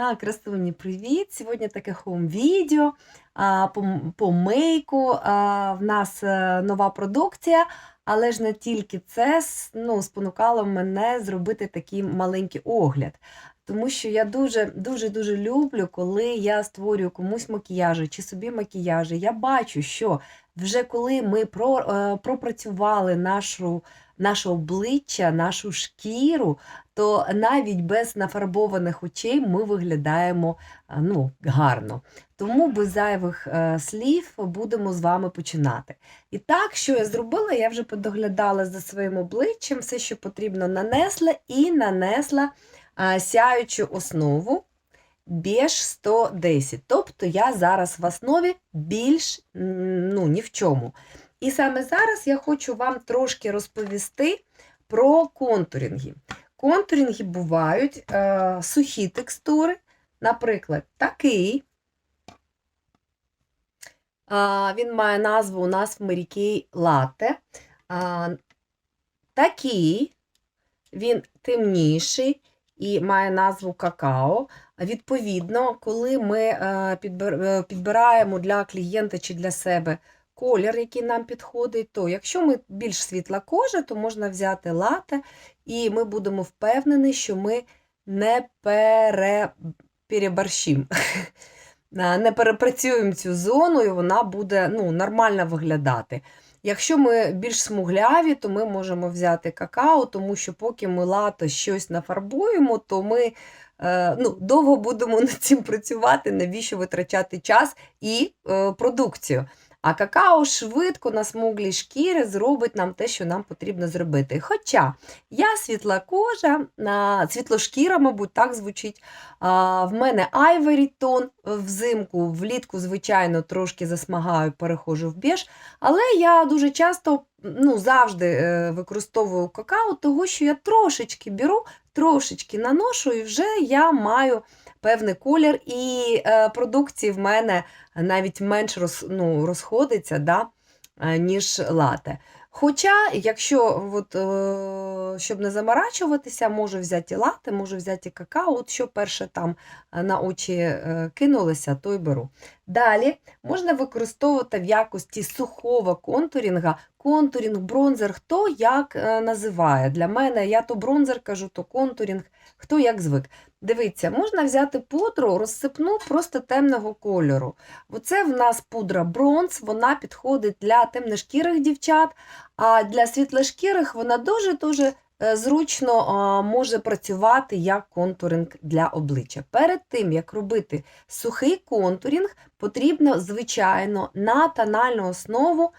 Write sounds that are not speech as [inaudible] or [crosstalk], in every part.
А, красуні, привіт! Сьогодні таке хоум-відео по, по мейку. А, в нас е, нова продукція, але ж не тільки це ну, спонукало мене зробити такий маленький огляд. Тому що я дуже дуже дуже люблю, коли я створюю комусь макіяжі чи собі макіяжі. Я бачу, що вже коли ми про, е, пропрацювали нашу, наше обличчя, нашу шкіру, то навіть без нафарбованих очей ми виглядаємо а, ну, гарно. Тому без зайвих е, слів будемо з вами починати. І так, що я зробила, я вже подоглядала за своїм обличчям, все, що потрібно, нанесла і нанесла сяючу основу Beige 110. Тобто я зараз в основі більш ну, ні в чому. І саме зараз я хочу вам трошки розповісти про контуринги. Контуринги бувають е, сухі текстури, наприклад, такий. Він має назву у нас в Latte. А, такий, він темніший і має назву какао. Відповідно, коли ми е, е, підбираємо для клієнта чи для себе колір, який нам підходить, то якщо ми більш світла кожа, то можна взяти лате, і ми будемо впевнені, що ми не пере... переборщимо. [laughs] Не перепрацюємо цю зону, і вона буде ну, нормально виглядати. Якщо ми більш смугляві, то ми можемо взяти какао, тому що поки ми лато щось нафарбуємо, то ми е, ну, довго будемо [laughs] над цим працювати, навіщо витрачати час і е, продукцію. А какао швидко на смуглій шкірі зробить нам те, що нам потрібно зробити. Хоча я світла кожа, світлошкіра, мабуть, так звучить. В мене айвері тон взимку, влітку, звичайно, трошки засмагаю, переходжу в біж. Але я дуже часто, ну, завжди е, використовую какао, того що я трошечки беру, трошечки наношу, і вже я маю певний колір, і е, продукції в мене навіть менш роз, ну, розходиться, да, е, ніж лате. Хоча, якщо, от, е, щоб не заморачуватися, можу взяти і лате, можу взяти какао, от що перше там на очі кинулося, то й беру. Далі можна використовувати в якості сухого контурінга, контурінг, бронзер, хто як е, називає. Для мене я то бронзер кажу, то контурінг, хто як звик. Дивіться, можна взяти пудру, розсипну просто темного кольору. Оце в нас пудра бронз, вона підходить для темношкірих дівчат, а для світлошкірих вона дуже-дуже е, зручно може працювати як контуринг для обличчя. Перед тим, як робити сухий контуринг, потрібно, звичайно, на тональну основу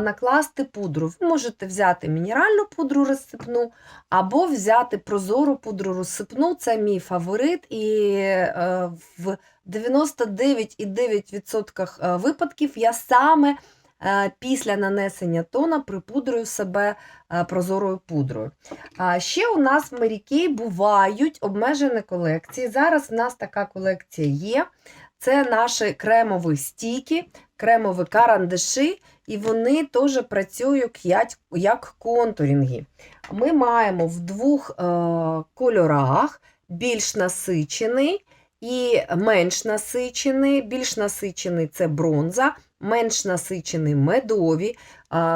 накласти пудру. Ви можете взяти мінеральну пудру розсипну, або взяти прозору пудру розсипну. Це мій фаворит, і е, в 99,9% е, випадків я саме е, після нанесення тона припудрюю себе е, прозорою пудрою. Ще у нас в Mary бувають обмежені колекції. Зараз в нас така колекція є. Це наші кремові стійки, кремові карандаші, і вони теж працюють як, контурінги. Ми маємо в двох е, кольорах більш насичений і менш насичений. Більш насичений це бронза, менш насичений медові.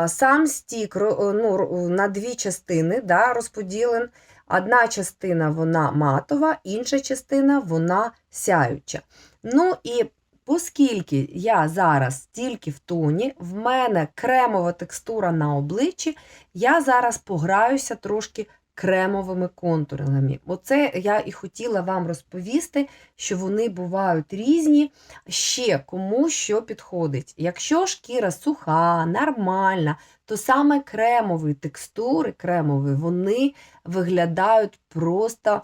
Сам стік ну, на дві частини да, розподілен. Одна частина вона матова, інша частина вона сяюча. Ну і оскільки я зараз тільки в тоні, в мене кремова текстура на обличчі, я зараз пограюся трошки кремовими контурами. Оце я і хотіла вам розповісти, що вони бувають різні, ще кому що підходить. Якщо шкіра суха, нормальна, то саме кремові текстури, кремові, вони виглядають просто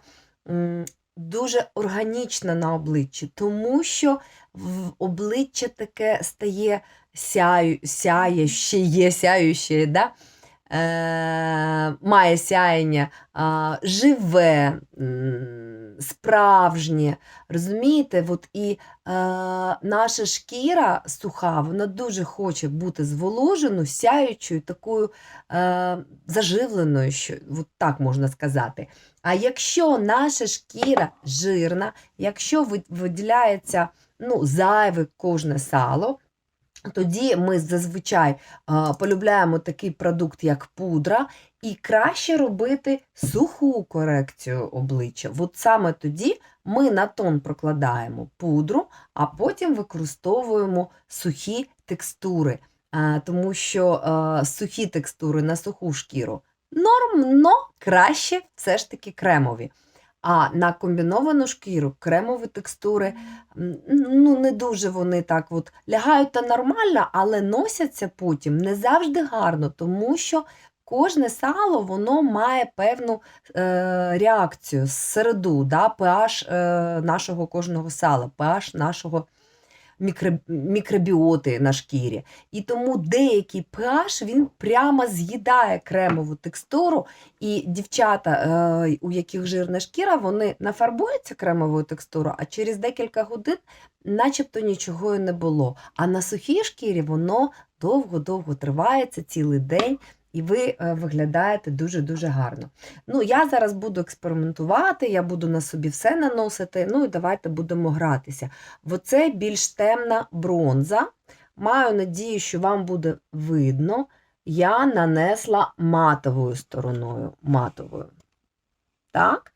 дуже органічна на обличчі, тому що в обличчя таке стає сяю, сяюче, є сяюче, да? Е, має сяєння живе, справжнє. Розумієте? От і е, наша шкіра суха, вона дуже хоче бути зволоженою, сяючою, такою е, заживленою, що, от так можна сказати. А якщо наша шкіра жирна, якщо виділяється ну, зайве кожне сало, тоді ми зазвичай полюбляємо такий продукт, як пудра, і краще робити суху корекцію обличчя. От саме тоді ми на тон прокладаємо пудру, а потім використовуємо сухі текстури, тому що сухі текстури на суху шкіру норм, но краще все ж таки кремові. А на комбіновану шкіру кремові текстури ну, не дуже вони так от лягають та нормально, але носяться потім не завжди гарно, тому що кожне сало воно має певну е, реакцію середу, да, pH е, нашого кожного сала, pH нашого мікробіоти на шкірі. І тому деякий pH він прямо з'їдає кремову текстуру, і дівчата, е, у яких жирна шкіра, вони нафарбуються кремовою текстурою, а через декілька годин начебто нічого і не було. А на сухій шкірі воно довго-довго тривається цілий день. І ви е, виглядаєте дуже-дуже гарно. Ну, я зараз буду експериментувати, я буду на собі все наносити. Ну і давайте будемо гратися. Оце більш темна бронза. Маю надію, що вам буде видно. Я нанесла матовою стороною. Матовою. Так?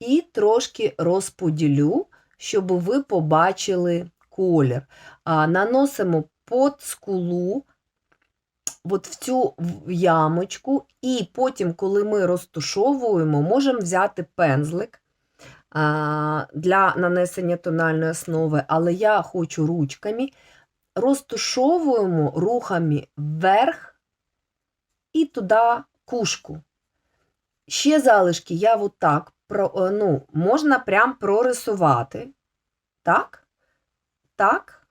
І трошки розподілю, щоб ви побачили колір. А, наносимо під скулу, от в цю ямочку, і потім, коли ми розтушовуємо, можемо взяти пензлик для нанесення тональної основи, але я хочу ручками. Розтушовуємо рухами вверх і туди кушку. Ще залишки я отак, е, ну, можна прям прорисувати. Так? Так?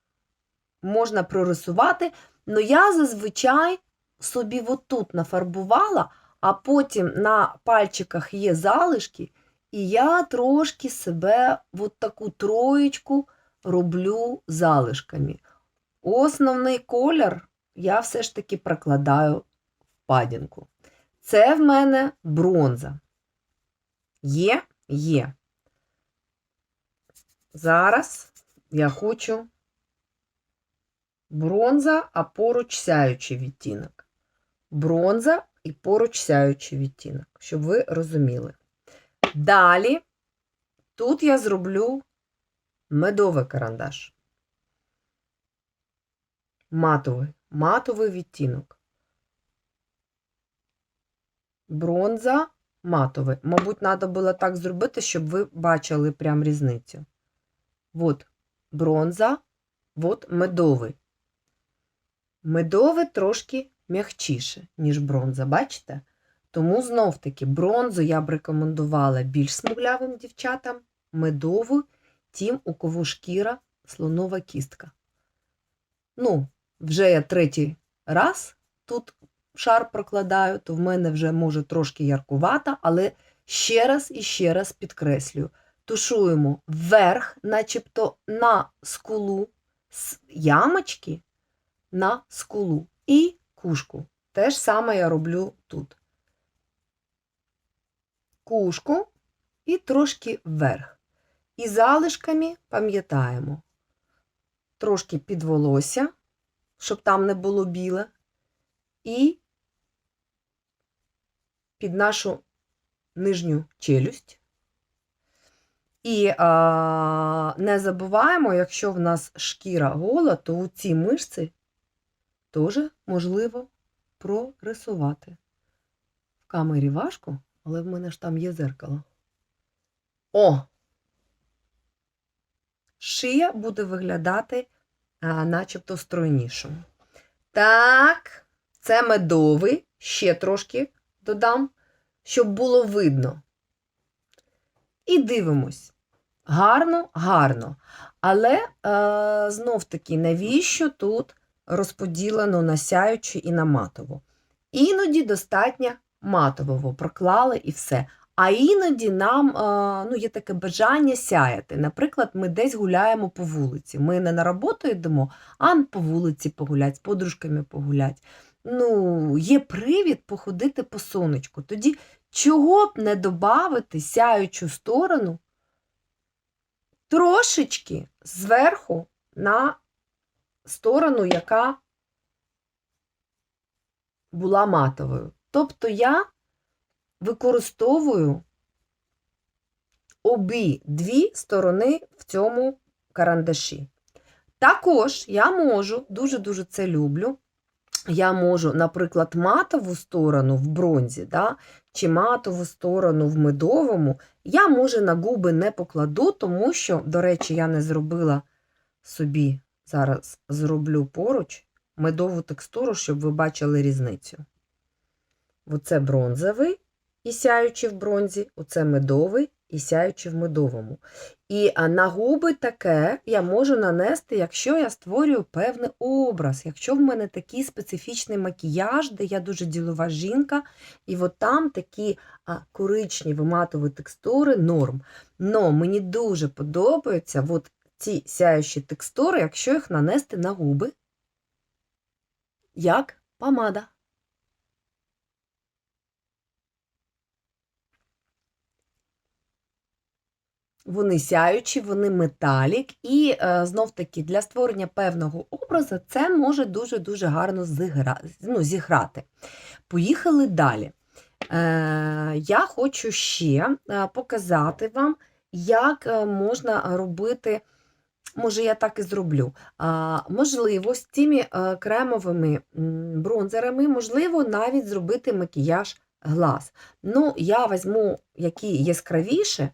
Можна прорисувати. Ну, я зазвичай собі отут нафарбувала, а потім на пальчиках є залишки, і я трошки себе от таку троєчку роблю залишками. Основний колір я все ж таки прокладаю в падінку. Це в мене бронза. Є? Є. Зараз я хочу бронза, а поруч сяючий відтінок. Бронза і поруч сяючий відтінок, щоб ви розуміли. Далі тут я зроблю медовий карандаш. Матовий, матовий відтінок. Бронза, матовий. Мабуть, треба було так зробити, щоб ви бачили прям різницю. От бронза, от медовий. Медовий трошки м'якчіше, ніж бронза, бачите? Тому знов-таки бронзу я б рекомендувала більш смуглявим дівчатам, медову, тим, у кого шкіра слонова кістка. Ну, вже я третій раз тут шар прокладаю, то в мене вже може трошки яркувата, але ще раз і ще раз підкреслюю. Тушуємо вверх, начебто на скулу, з ямочки на скулу і кушку. Те ж саме я роблю тут. Кушку і трошки вверх. І залишками пам'ятаємо. Трошки під волосся, щоб там не було біле, і під нашу нижню челюсть. І а, не забуваємо, якщо в нас шкіра гола, то у ці мишці теж можливо прорисувати. В камері важко, але в мене ж там є зеркало. О! Шия буде виглядати а, начебто стройнішою. Так, це медовий, ще трошки додам, щоб було видно. І дивимось. Гарно, гарно. Але е, знов таки, навіщо тут розподілено на сяючу і на матову? Іноді достатньо матового, проклали і все. А іноді нам е, ну, є таке бажання сяяти. Наприклад, ми десь гуляємо по вулиці. Ми не на роботу йдемо, а по вулиці погулять, з подружками погулять. Ну, є привід походити по сонечку. Тоді чого б не додати сяючу сторону трошечки зверху на сторону, яка була матовою. Тобто я використовую обі дві сторони в цьому карандаші. Також я можу, дуже-дуже це люблю. Я можу, наприклад, матову сторону в бронзі, да, чи матову сторону в медовому, я, може, на губи не покладу, тому що, до речі, я не зробила собі, зараз зроблю поруч медову текстуру, щоб ви бачили різницю. Оце бронзовий і сяючий в бронзі, оце медовий і сяючий в медовому. І на губи таке я можу нанести, якщо я створюю певний образ, якщо в мене такий специфічний макіяж, де я дуже ділова жінка, і от там такі а, коричневі матові текстури норм. Но мені дуже подобаються от ці сяючі текстури, якщо їх нанести на губи, як помада. Вони сяючі, вони металік, і е, знов таки для створення певного образу це може дуже-дуже гарно зігра... ну, зіграти. Поїхали далі. Е, Я хочу ще е, показати вам, як е, можна робити. Може, я так і зроблю. А, Можливо, з цими е, кремовими бронзерами, можливо, навіть зробити макіяж глаз. Ну, я візьму які яскравіше,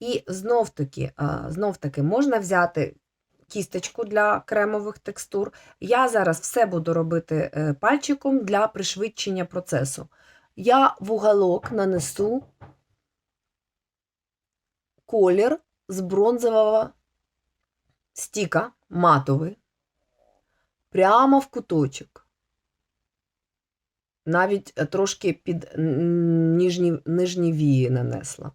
і знов таки, знов таки можна взяти кісточку для кремових текстур. Я зараз все буду робити е, пальчиком для пришвидшення процесу. Я в уголок нанесу колір з бронзового стіка матовий, прямо в куточок. Навіть е, трошки під нижні, нижні вії нанесла.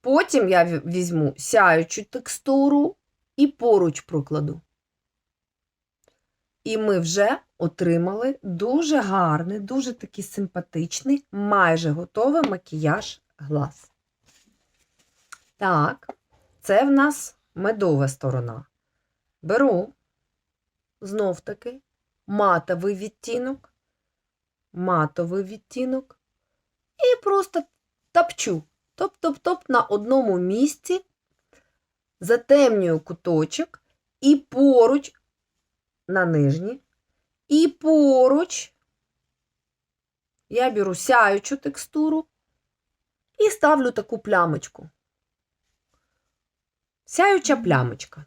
Потім я візьму сяючу текстуру і поруч прокладу. І ми вже отримали дуже гарний, дуже такий симпатичний, майже готовий макіяж глаз. Так, це в нас медова сторона. Беру знов таки матовий відтінок, матовий відтінок і просто топчу Топ-топ-топ на одному місці, затемнюю куточок і поруч на нижній, і поруч я беру сяючу текстуру і ставлю таку плямочку. Сяюча плямочка.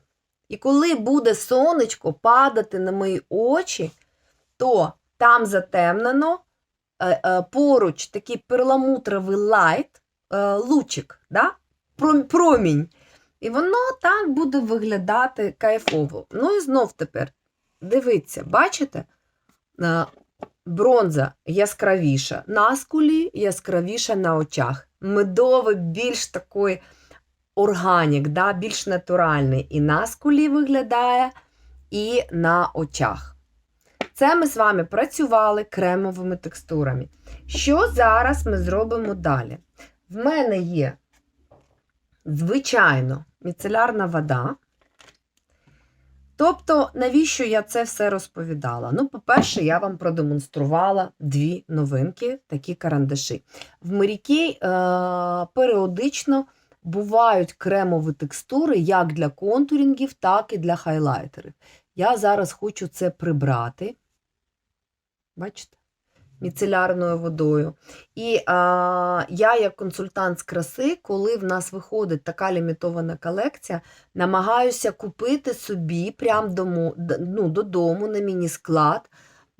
І коли буде сонечко падати на мої очі, то там затемнено е, е, поруч такий перламутровий лайт. Е, лучик, да? промінь. І воно так буде виглядати кайфово. Ну і знов тепер, дивіться, бачите? Бронза яскравіша на скулі, яскравіша на очах. Медовий більш такий органік, да? більш натуральний. І на скулі виглядає, і на очах. Це ми з вами працювали кремовими текстурами. Що зараз ми зробимо далі? В мене є, звичайно, міцелярна вода. Тобто, навіщо я це все розповідала? Ну, по-перше, я вам продемонструвала дві новинки, такі карандаші. В Мирікей е- періодично бувають кремові текстури як для контурінгів, так і для хайлайтерів. Я зараз хочу це прибрати. Бачите? міцелярною водою. І а, я, як консультант з краси, коли в нас виходить така лімітована колекція, намагаюся купити собі прямо дому, ну, додому на міні-склад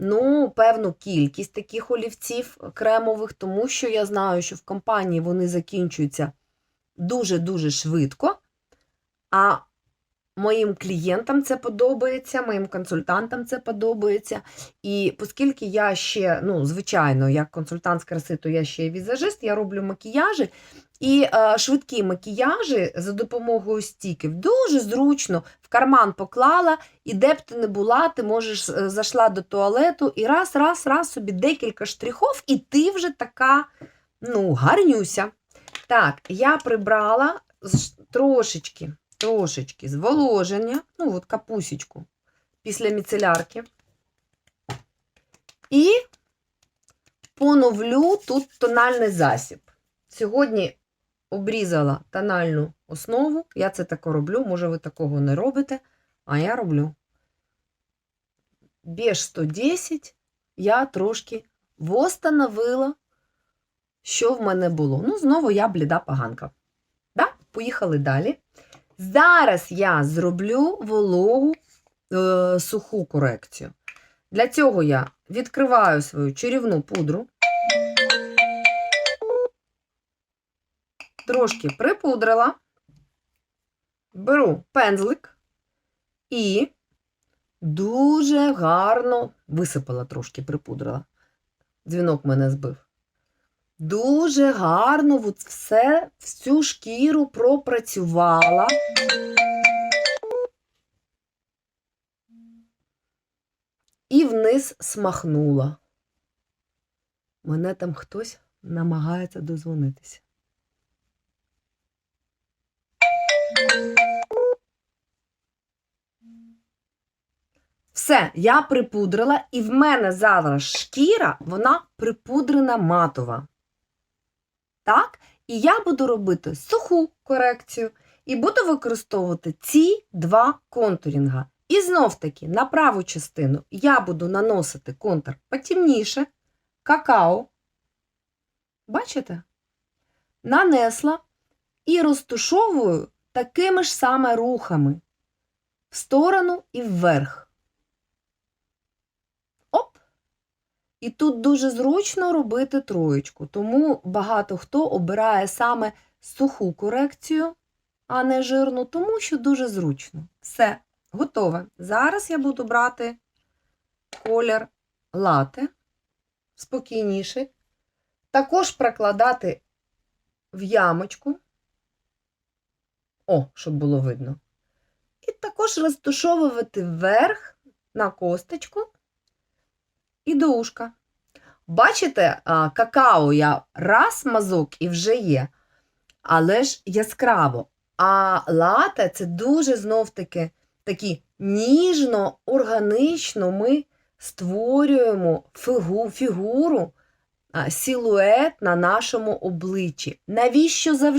ну, певну кількість таких олівців кремових, тому що я знаю, що в компанії вони закінчуються дуже-дуже швидко. А моїм клієнтам це подобається, моїм консультантам це подобається. І оскільки я ще, ну, звичайно, як консультант з краси, то я ще візажист, я роблю макіяжі. І е, швидкі макіяжі за допомогою стіків дуже зручно в карман поклала, і де б ти не була, ти можеш е, зайшла до туалету і раз, раз, раз собі декілька штрихов, і ти вже така, ну, гарнюся. Так, я прибрала трошечки, трошечки зволоження, ну, от капусечку після міцелярки. І поновлю тут тональний засіб. Сьогодні обрізала тональну основу. Я це тако роблю, може, ви такого не робите, а я роблю. Біж 110 я трошки восстановила, що в мене було. Ну, знову я бліда поганка. Да? Поїхали далі. Зараз я зроблю вологу е, суху корекцію. Для цього я відкриваю свою чарівну пудру. Трошки припудрила, беру пензлик і дуже гарно висипала трошки, припудрила. Дзвінок мене збив. Дуже гарно все, всю шкіру пропрацювала. І вниз смахнула. Мене там хтось намагається дозвонитися. Все, я припудрила, і в мене зараз шкіра, вона припудрена матова. Так? І я буду робити суху корекцію і буду використовувати ці два контурінга. І знов таки на праву частину я буду наносити контур потемніше, какао. Бачите? Нанесла і розтушовую такими ж саме рухами в сторону і вверх. І тут дуже зручно робити троєчку, тому багато хто обирає саме суху корекцію, а не жирну, тому що дуже зручно. Все, готове. Зараз я буду брати колір лате, спокійніший. Також прокладати в ямочку. О, щоб було видно. І також розтушовувати вверх на косточку і до. Бачите, какао я раз мазок і вже є, але ж яскраво. А лате це дуже знов-таки такі ніжно, органічно ми створюємо фігу, фігуру, силует на нашому обличчі. Навіщо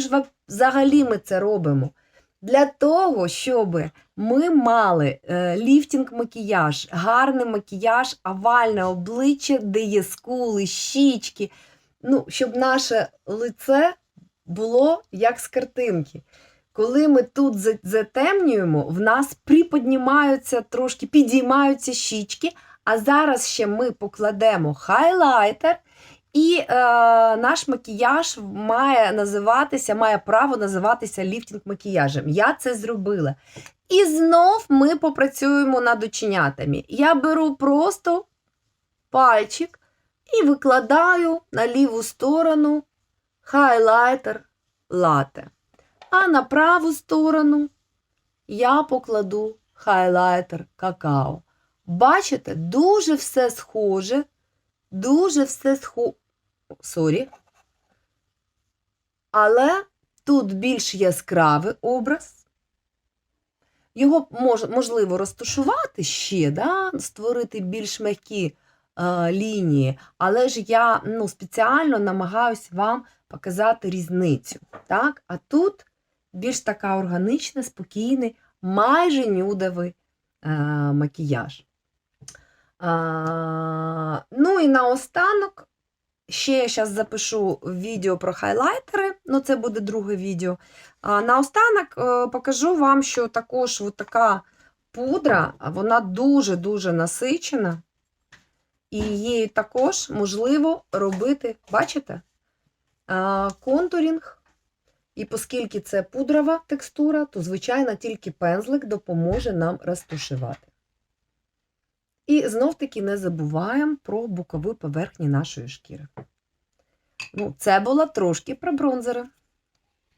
взагалі ми це робимо? Для того, щоб ми мали е, ліфтинг-макіяж, гарний макіяж, овальне обличчя, де є скули, щічки. Ну, щоб наше лице було як з картинки. Коли ми тут затемнюємо, в нас приподнімаються трошки, підіймаються щічки, а зараз ще ми покладемо хайлайтер, і е, наш макіяж має називатися, має право називатися ліфтинг-макіяжем. Я це зробила. І знов ми попрацюємо над оченятами. Я беру просто пальчик і викладаю на ліву сторону хайлайтер лате. А на праву сторону я покладу хайлайтер какао. Бачите, дуже все схоже, дуже все схоже. Сорі. Але тут більш яскравий образ. Його мож, можливо розташувати ще, да? створити більш м'які е, лінії, але ж я ну, спеціально намагаюся вам показати різницю. Так? А тут більш така органічна, спокійний, майже нюдовий е, макіяж. А, ну і наостанок ще я зараз запишу відео про хайлайтери, ну це буде друге відео. А наостанок е, покажу вам, що також от така пудра, вона дуже-дуже насичена, і її також можливо робити, бачите, контурінг І оскільки це пудрова текстура, то, звичайно, тільки пензлик допоможе нам розтушувати. І знов-таки не забуваємо про бокові поверхні нашої шкіри. Ну, це була трошки про бронзери.